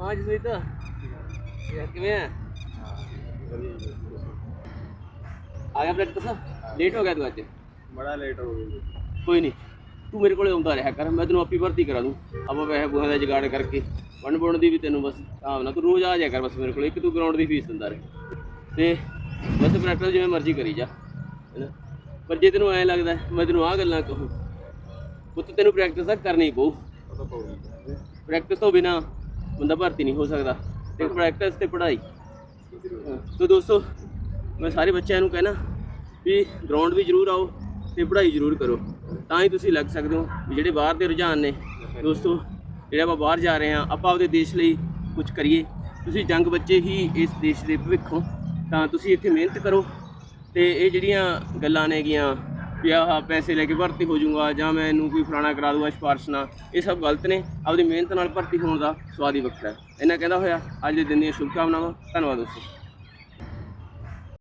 ਹਾਂ ਜਸਵੀਤ ਯਾਰ ਕਿਵੇਂ ਆ? ਆ ਗਿਆ ਪ੍ਰੈਕਟਿਸ ਲੇਟ ਹੋ ਗਿਆ ਤੂੰ ਅੱਜ? ਬੜਾ ਲੇਟ ਹੋ ਗਿਆ ਕੋਈ ਨਹੀਂ ਤੂੰ ਮੇਰੇ ਕੋਲੇ ਆਉਂਦਾ ਰਿਹਾ ਕਰ ਮੈਂ ਤੈਨੂੰ ਆਪੀ ਭਰਤੀ ਕਰਾ ਦੂੰ। ਆਪਾਂ ਪੈਸੇ ਬੂਹਾਂ ਦਾ ਜੁਗਾੜ ਕਰਕੇ ਵੰਡ ਬੁਣ ਦੀ ਵੀ ਤੈਨੂੰ ਬਸ ਹਿਸਾਬ ਨਾਲ ਤੂੰ ਰੋਜ਼ ਆ ਜਾਇਆ ਕਰ ਬਸ ਮੇਰੇ ਕੋਲੇ ਇੱਕ ਤੂੰ ਗਰਾਊਂਡ ਦੀ ਫੀਸ ਦਿੰਦਾ ਰਹੇ। ਤੇ ਬਸ ਪ੍ਰੈਕਟਿਸ ਜਿਵੇਂ ਮਰਜ਼ੀ ਕਰੀ ਜਾ ਹੈਨਾ ਪਰ ਜੇ ਤੈਨੂੰ ਐਂ ਲੱਗਦਾ ਮੈਂ ਤੈਨੂੰ ਆਹ ਗੱਲਾਂ ਕਹੂੰ ਪੁੱਤ ਤੈਨੂੰ ਪ੍ਰੈਕਟਿਸ ਤਾਂ ਕਰਨੀ ਪਊ। ਪ੍ਰੈਕਟਿਸ ਤੋਂ ਬਿਨਾ ਬੰਦਾ ਭਰਤੀ ਨਹੀਂ ਹੋ ਸਕਦਾ। ਤੇ ਪ੍ਰੈਕਟਿਸ ਤੇ ਪੜ੍ਹਾਈ। ਹਾਂ, ਤੋ ਦੋਸਤੋ ਮੈਂ ਸਾਰੇ ਬੱਚਿਆਂ ਨੂੰ ਕਹਿਣਾ ਵੀ ਗਰਾਊਂਡ ਵੀ ਜ਼ਰੂਰ ਆਓ ਤੇ ਪੜ੍ਹਾਈ ਜ਼ਰੂਰ ਕਰੋ। ਤਾਂ ਹੀ ਤੁਸੀਂ ਲੱਗ ਸਕਦੇ ਹੋ ਵੀ ਜਿਹੜੇ ਬਾਹਰ ਦੇ ਰੁਝਾਨ ਨੇ ਦੋਸਤੋ ਜਿਹੜੇ ਆਪਾਂ ਬਾਹਰ ਜਾ ਰਹੇ ਹਾਂ ਆਪਾਂ ਆਪਦੇ ਦੇਸ਼ ਲਈ ਕੁਝ ਕਰੀਏ। ਤੁਸੀਂ ਜੰਗ ਬੱਚੇ ਹੀ ਇਸ ਦੇਸ਼ ਦੇ ਭਵਿੱਖ ਹੋ। ਤਾਂ ਤੁਸੀਂ ਇੱਥੇ ਮਿਹਨਤ ਕਰੋ ਤੇ ਇਹ ਜਿਹੜੀਆਂ ਗੱਲਾਂ ਨੇਗੀਆਂ ਵੀ ਆਹ ਪੈਸੇ ਲੈ ਕੇ ਭਰਤੀ ਹੋ ਜਾਊਗਾ ਜਾਂ ਮੈਂ ਇਹਨੂੰ ਕੋਈ ਫਲਾਣਾ ਕਰਾ ਦੂੰਗਾ ਸਿਫਾਰਿਸ਼ ਨਾਲ। ਇਹ ਸਭ ਗਲਤ ਨੇ। ਆਪਦੀ ਮਿਹਨਤ ਨਾਲ ਭਰਤੀ ਹੋਣ ਦਾ ਸਵਾਦ ਹੀ ਵੱਖਰਾ ਹੈ। ਇਹਨਾਂ ਕਹਿੰਦਾ ਹੋਇਆ, ਅੱਜ ਦੇ ਦਿਨ ਦੀਆਂ ਸ਼ੁਭਕਾਮਨਾਵਾਂ। ਧੰਨਵਾਦ ਦੋਸਤੋ।